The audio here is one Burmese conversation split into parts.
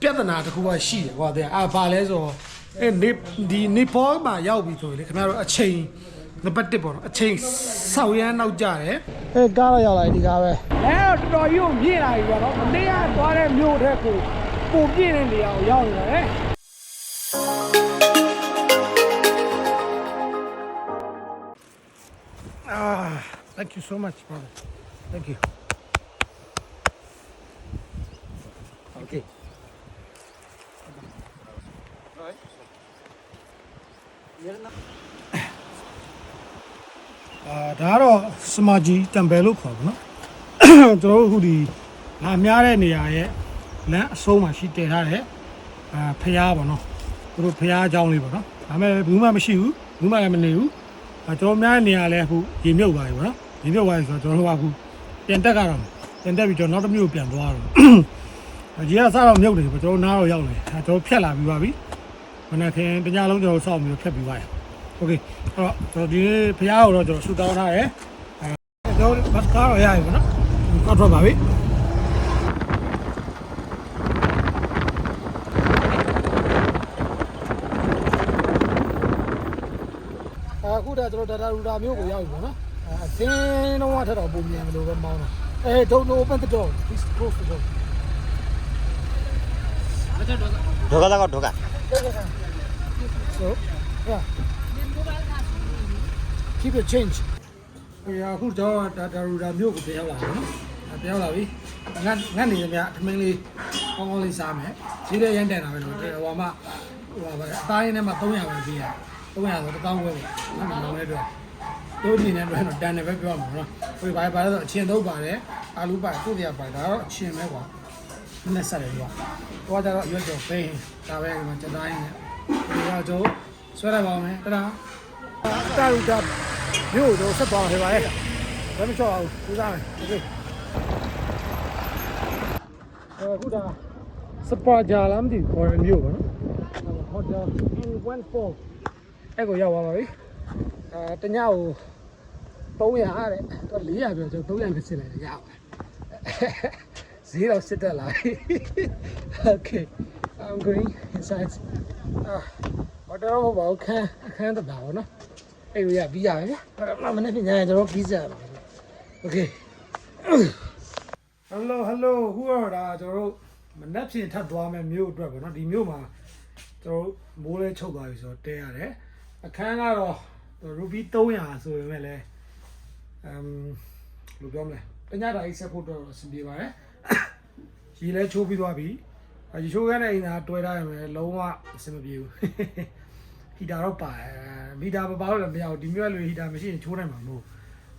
ပြဿနာတစ်ခုကရှိတယ်ကွာတဲ့အာဘာလဲဆိုတော့အဲနေဒီနေပေါ်မှာရောက်ပြီဆိုရင်လေခင်ဗျားတို့အချိန်နံပါတ်1ပေါ့နော်အချိန်ဆောက်ရမ်းနောက်ကြတယ်အဲကားတော့ရောက်လာပြီဒီကားပဲအဲတော့တော်ကြီးကိုမြင်လာပြီပေါ့နော်မနေ့ကသွားတဲ့မြို့ထက်ကိုပုံပြည့်တဲ့နေရာကိုရောက်နေတယ် Ah, thank you so much, brother. Thank you. Okay. အာဒါကတော့စမာကြီးတံပယ်လို့ခေါ်ပါတော့ကျွန်တော်တို့အခုဒီငါများတဲ့နေရာရဲ့လမ်းအဆုံးမှာရှိတည်ထားတဲ့အာဖျားပေါ့နော်သူတို့ဖျားအကြောင်းလေးပေါ့နော်ဒါပေမဲ့ဘူးမှမရှိဘူးဘူးမှလည်းမနေဘူးအဲကျွန်တော်များတဲ့နေရာလဲအခုရေမြုပ်သွားပြီပေါ့နော်ရေမြုပ်သွားပြီဆိုတော့ကျွန်တော်တို့ကအခုပြန်တက်ကြတော့ပြန်တက်ပြီးကျွန်တော်နောက်တစ်မျိုးပြန်သွားတော့ရေကစားတော့မြုပ်တယ်ပေါ့ကျွန်တော်နားတော့ရောက်နေအဲကျွန်တော်ဖြတ်လာပြီးပါပြီမနေ့ခင်တညလုံးကျွန်တော်စောင့်ပြီးဖြတ်ပြီးသွားရ โอเคအဲ့တော့ကျွန်တော်ဒီနေ့ဖရားကိုတော့ကျွန်တော်ဆူတောင်းထားတယ်အဲကျွန်တော်ဘတ်ကားတော့ရပြီပေါ့နော်ကောက်ထွက်ပါပြီအခုဒါကျွန်တော် data router မျိုးကိုရောက်ပြီပေါ့နော်အသင်းတော့ထက်တော့ပုံမြန်လို့ပဲမောင်းတာအဲ don't open the door please close the door ဒုက္ခဒုက္ခဒုက္ခ So, yeah. Keep your change အဲအခုတော့ဒါတာရူတာမျိုးကိုပြောင်းလာတယ်နော်အဲပြောင်းလာပြီငတ်ငတ်နေရမြအထမင်းလေးကောင်းကောင်းလေးစားမယ်ဈေးလေးရမ်းတန်တာပဲလို့ဟိုမှာဟိုပါအသားရင်းထဲမှာ300ပဲပေးရ300ဆို1000ဝယ်ပေါ့နော်မောင်းလေးတော့တို့အနေနဲ့တော့တန်တယ်ပဲပြောမှာနော်ဟိုဘာဘာလဲဆိုအချင်းသုံးပါတယ်အာလူပါသူ့တရားပါဒါတော့အချင်းပဲကွာနည်းဆက်တယ်ကွာဟိုကကြတော့ရွက်ကြော်ပိန်းဒါပဲကွာစတိုင်းနဲ့ဒီကကျိုး ဆွဲရပါမယ်တရာတာရူတာမြို့တော့ဆက်သွားမှာပါရဲ့ဘယ်မချောက်အောင်စူးစမ်းမယ်โอเคအခုဒါစပါဂျာလာမသိဘူးခေါ်ရမြို့ပါနော်ဟိုတယ်114အဲ့ကိုရောက်သွားပါပြီ အဲတညကို300တဲ့တော့400ပြောကျွန်တော်300ဖြစ်လိုက်တယ်ရပါတယ်ဈေးတော့စစ်တက်လာပြီ Okay I'm going inside အာ ဟိုတော့ဘာလို့ခန်းအခန်းတက်တာဗောနော်အဲ့လိုရပြီးရမယ်ဗျာမနေ့ကညကျွန်တော်ပြီးစားပါ Okay Hello hello ဟူရတာကျွန်တော်တို့မနေ့ဖြန်ထပ်သွားမယ်မြို့အတွက်ဗောနော်ဒီမြို့မှာကျွန်တော်တို့မိုးလဲချုပ်သွားပြီဆိုတော့တဲရတယ်အခန်းကတော့ ruby 300ဆိုပေမဲ့လည်းအမ်ဘယ်လိုပြောမလဲတညတာအိဆက်ဖို့တော့အဆင်ပြေပါတယ်ရေလဲချိုးပြီးသွားပြီ အရေချိုးရတဲ့အိမ်သာတွဲထားရမယ်လုံးဝအဆင်မပြေဘူးဟီတာတော့ပါတယ်မီတာမပါလို့လည်းမရဘူးဒီမျိုးလိုဟီတာမရှိရင်ချိုးနိုင်မှာမဟုတ်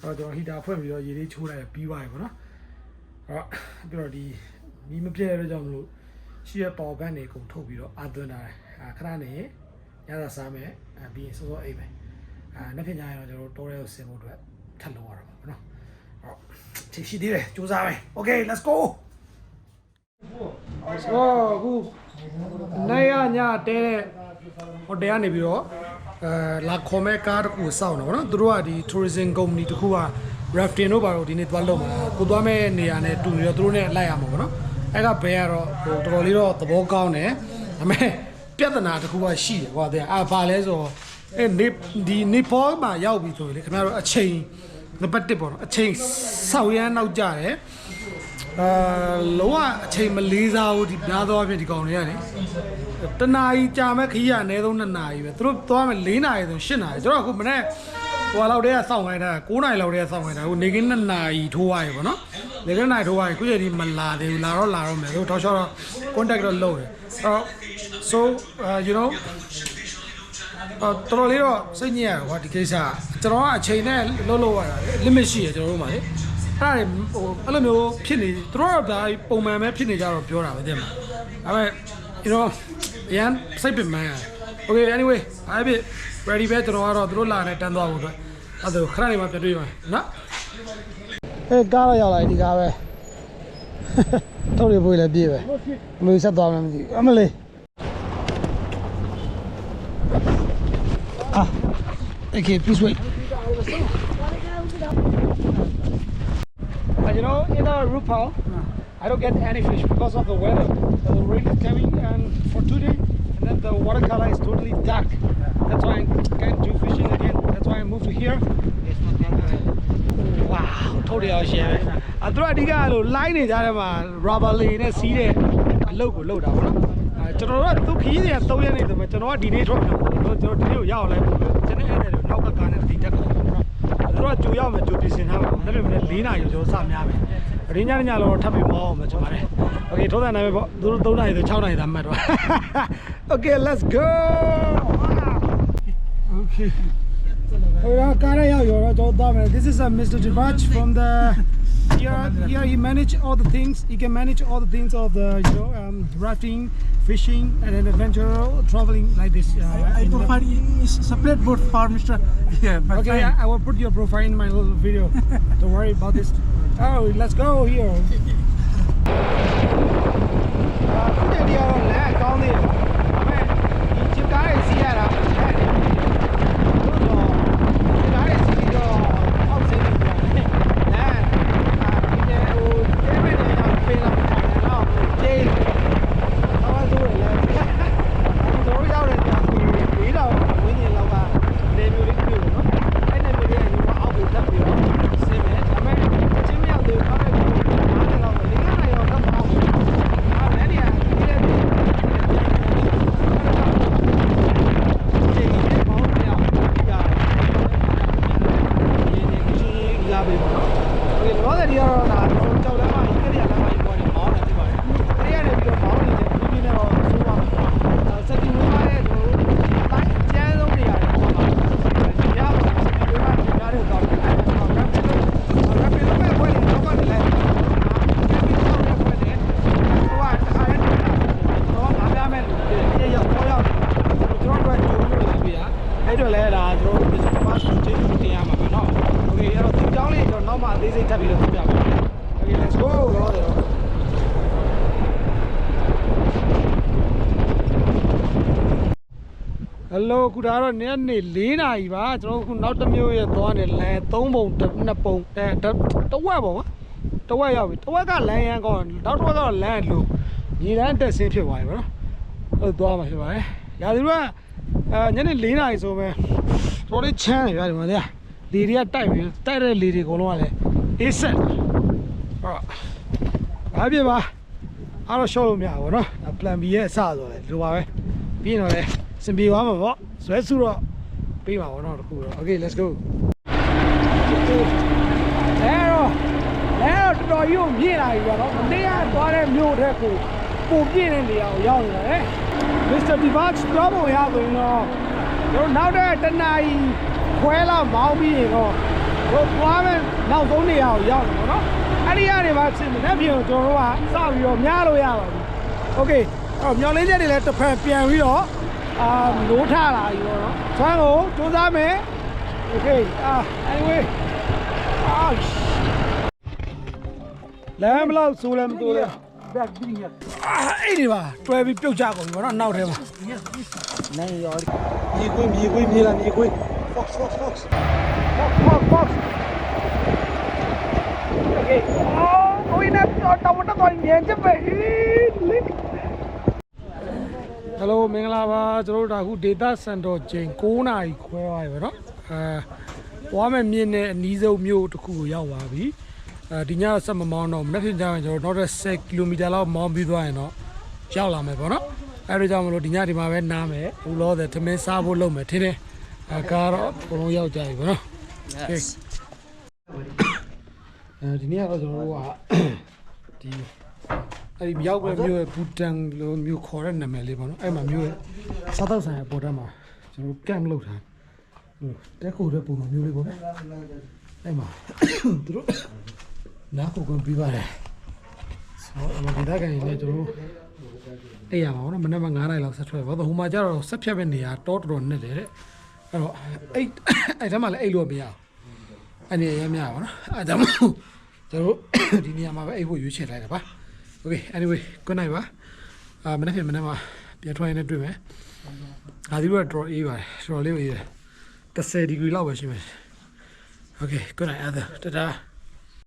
အဲ့တော့ကျွန်တော်ဟီတာဖွင့်ပြီးတော့ရေလေးချိုးလိုက်ပြီးသွားပြီပေါ့နော်အဲ့ပြီးတော့ဒီမီးမပြည့်တဲ့ကြောင့်မလို့ရှိရပေါ်ဘန်းတွေအကုန်ထုတ်ပြီးတော့အာသွင်းထားတယ်အခဏနေညသာစားမယ်အပြီးရင်စောစောအိပ်မယ်အာနှစ်ဖြစ်ကြရင်တော့ကျွန်တော်တို့တိုးရဲကိုဆင်ဖို့အတွက်ထပ်လုပ်ရတာပါနော်ဟုတ်ချိန်ရှိသေးတယ်စူးစမ်းမယ် Okay let's go ဆိုအခုနိုင်ရညတဲတဲ့ဟိုတယ်ကနေပြီးတော့အဲလာခေါ်မဲ့ကားတစ်ခုစောင့်တော့ဗောနော်သူတို့ကဒီ tourism company တစ်ခုက rafting တို့ပါတော့ဒီနေ့သွားလုပ်မှာကိုသွားမဲ့နေရာနဲ့တူနေတော့သူတို့နဲ့လိုက်ရမှာဗောနော်အဲ့ကဘဲကတော့ဟိုတော်တော်လေးတော့သဘောကောင်းတယ်ဒါပေမဲ့ပြဿနာတစ်ခုကရှိတယ်ကွာတဲ့အာဘာလဲဆိုတော့အဲနေဒီနေပေါ်မှာရောက်ပြီဆိုရင်လေခင်ဗျားတို့အချိန်နံပါတ်1ပေါ့နော်အချိန်ဆောက်ရမ်းနောက်ကြတယ် အာလုံးဝအချိန်မလေးစားဘူးဒီများသောအားဖြင့်ဒီကောင်တွေကလေတနာကြီးကြာမဲ့ခရီးကအနည်းဆုံး2နာရီပဲသူတို့သွားမယ်4နာရီဆို8နာရီကျွန်တော်အခုမနေ့ဟိုလောက်တည်းကစောင့်ခိုင်းတာ9နာရီလောက်တည်းကစောင့်ခိုင်းတာဟိုနေကင်း2နာရီထိုးသွားပြီပေါ့နော်နေကင်း2နာရီထိုးသွားပြီခုချိန်ဒီမလာသေးဘူးလာတော့လာတော့မယ်သူတို့ထောက်လျှောက်တော့ contact တော့လုပ်တယ်အဲ့တော့ so uh, you know အော်တော်တော်လေးတော့စိတ်ညစ်ရတယ်ကွာဒီကိစ္စကကျွန်တော်ကအချိန်နဲ့လှုပ်လို့ရတာ limit ရှိရကျွန်တော်တို့မှာလေအဲ့ ဒါဟိုအဲ့လိုမျိုးဖြစ်နေသူတို့ကဒါပုံမှန်ပဲဖြစ်နေကြတော့ပြောတာပဲတဲ့မှာဒါပေမဲ့ you know ရန်စိတ်ပင်မန်းရတယ် okay anyway အားဖြင့် ready ပဲကျွန်တော်ကတော့သူတို့လာနေတန်းသွားဖို့အတွက်အဲ့ဒါခဏနေမှပြန်တွေ့ပါမယ်နော်အဲကားတော့ရောက်လာဒီကားပဲထုတ်ရဖို့လည်းပြေးပဲဘယ်လိုဆက်သွားမှန်းမသိဘူးအမလေး Ah, okay, please wait. Uh, you know, in the roof hall, I don't get any fish because of the weather. The rain is coming watercolor is totally dark. That's why I can't do fishing again. That's why I moved to here. Wow ထုတ်ရအောင်ရှယ်ပဲအသူတို့အဓိကလို့ line နေကြတယ်မှာ rubber လေးနဲ့စီးတဲ့အလုပ်ကိုလုပ်တာပေါ့နော်အဲကျွန်တော်တို့ကသူခီးတွေက3ရက်နေဆိုမှကျွန်တော်ကဒီနေ့ထွက်မှာပေါ့ကျွန်တော်ဒီနေ့ကိုရောက်လိုက်ပို့ကျွန်တော်အဲ့ဒါနောက်ကကားနဲ့တိတက်ကုန်ပေါ့နော်သူ တို့ကကြိုရောက်မယ်ကြိုပြင်ဆင်ထားမှာပေါ့ဒါပေမဲ့4နာရီကျော်စများမယ်ရင်းညညလောထပ်ပြီးမအောင်မှာကျွန်ပါတယ် Okay ထုံးတဲ့နာမည်ပေါ့သူတို့3နာရီဆို6နာရီသာမှတ်တော့ Okay let's go Okay ဟိုတော့ကားရရောက်ရောတော့ကျွန်တော်သွားမယ် This is a Mr. Divach from the yeah, yeah, he manage all the things. He can manage all the things of the you know um, rafting, fishing, and then adventure traveling like this. Uh, I, I It's a separate boat for Mr. Yeah, okay, yeah, I will put your profile in my little video. Don't worry about this. Oh, let's go here. uh. နောက်မှအသေးစိတ်ထပ်ပြီးတော့ပြပါမယ်။ Okay let's go တော့တယ်ဟယ်လိုခုဒါတော့နေ့နေ့၄နာရီပါကျွန်တော်တို့ခုနောက်တစ်မျိုးရဲ့သွားနေလမ်း၃ပုံတစ်နှစ်ပုံအဲတစ်တစ်ဝက်ပုံတစ်ဝက်ရောက်ပြီတစ်ဝက်ကလမ်းရမ်းကောင်းတယ်နောက်တစ်ဝက်ကတော့လမ်းလို့ညီတန်းတက်ဆင်းဖြစ်သွားပြီဗောနော်အဲ့သွားမှာဖြစ်ပါတယ်ရာသီကအဲညနေ၄နာရီဆိုပဲတော်လေးချမ်းနေရတယ်မလား လေတွေကတိုက်ပြီတိုက်တဲ့လေတွေအကုန်လုံးကလည်းအေးဆက်ဟုတ်ဘာဖြစ်ပါအားတော့ရှော့လို့မရဘူးဗောနော်ဒါ plan B ရဲ့အစဆိုတယ်လိုပါပဲပြီးရင်တော့လေစင်ပြေသွားမှာပေါ့ဇွဲစုတော့ပြီးပါဗောနော်တခုတော့ Okay let's go အဲတော့အဲတော့တော်တော်ကြီးကိုမြင့်လာပြီဗောနော်မနေ့ကသွားတဲ့မြို့ထက်ကိုပိုပြည့်တဲ့နေရာကိုရောက်နေတယ် Mr. Divach တော့ပုံရဆိုရင်တော့တို့နောက်တဲ့တနာရီ ခွဲလောက်မောင်းပြီးရင်တော့တို့သွားမယ်နောက်ဆုံးနေရာကိုရောက်နေဗောနော်အဲ့ဒီကနေမှဆင်းမယ်ပြင်ကိုကျွန်တော်တို့ကစပြီးတော့များလို့ရပါပြီ Okay အဲ့တော့မျောလင်းချက်တွေလည်းတစ်ဖက်ပြန်ပြီးတော့အာနိုးထလာပြီဗောနော်ဆွမ်းကိုစူးစမ်းမယ် Okay အာ anyway အာလမ်းဘလောက်ဆိုလည်းမတိုးလဲ Back bring here. အာအဲ့ဒီပါတွဲပြီးပြုတ်ကြကုန်ပြီဗောနော်နောက်ထဲမှာ Yes, yes. နိုင်ရောမြေခွေးမြေခွေးမြေလာမြေခွေး fox fox fox fox fox fox okay oh ကိုင်းတော့တော့တော့တော့ညံချက်ပဲလစ် Hello မင်္ဂလာပါကျွန်တော်တို့ဒါအခုဒေတာစံတော်ချိန်9နာရီခွဲသွားပြီဗောနော်အဲသွားမယ်မြင်းနဲ့အနီးဆုံးမြို့တစ်ခုကိုရောက်သွားပြီအဲဒီညဆက်မမောင်းတော့မနေ့ကကျရင်ကျွန်တော်နောက်ထပ်10ကီလိုမီတာလောက်မောင်းပြီးသွားရင်တော့ရောက်လာမယ်ဗောနော်အဲဒါကြောင့်မလို့ဒီညဒီမှာပဲနားမယ်ဘူးလို့တဲ့သမင်းစားဖို့လုပ်မယ်ထင်တယ် အဲကားတော့အကုန်လုံးရောက်ကြပြီဗောနော် yes အဲဒီနေ့ကတော့ကျွန်တော်တို့ကဒီအဲ့ဒီမြောက်ဘက်မြို့ရဲ့ဘူတန်လိုမြို့ခေါ်တဲ့နာမည်လေးပေါ့နော်အဲ့မှာမြို့ရဲ့စားတော့ဆိုင်ရဲ့ပေါ်တက်မှာကျွန်တော်ကမ်လုပ်ထားတယ်ဟိုတက်ခုတဲ့ပုံစံမျိုးလေးပေါ့အဲ့မှာသူတို့နားကိုကွန်ပြပါတယ်ဆိုတော့အမဒီတာကန်နေကျွန်တော်အဲ့ရမှာပေါ့နော်မနေ့က9နိုင်လောက်ဆက်ထွက်ပါတော့ဟိုမှာကျတော့ဆက်ဖြတ်ပဲနေရာတောတော်တော်နဲ့တယ်တဲ့ အဲ့တော့အဲ့အဲ့ဒါမှလည်းအဲ့လိုမရအောင်အဲ့ဒီရမ်းများပါနော်အဲ့ဒါမှကျွန်တော်ဒီနေရာမှာပဲအဲ့ဖို့ရွေးချယ်လိုက်တာပါ Okay anyway good night ပါအာမနေ့ကမနေ့မှာပြန်ထွက်ရင်လည်းတွေ့မယ်။ဒါဒီတော့ draw အေးပါတယ်။ draw လေးကိုအေးတယ်။30 degree လောက်ပဲရှိမယ်။ Okay good night other တတား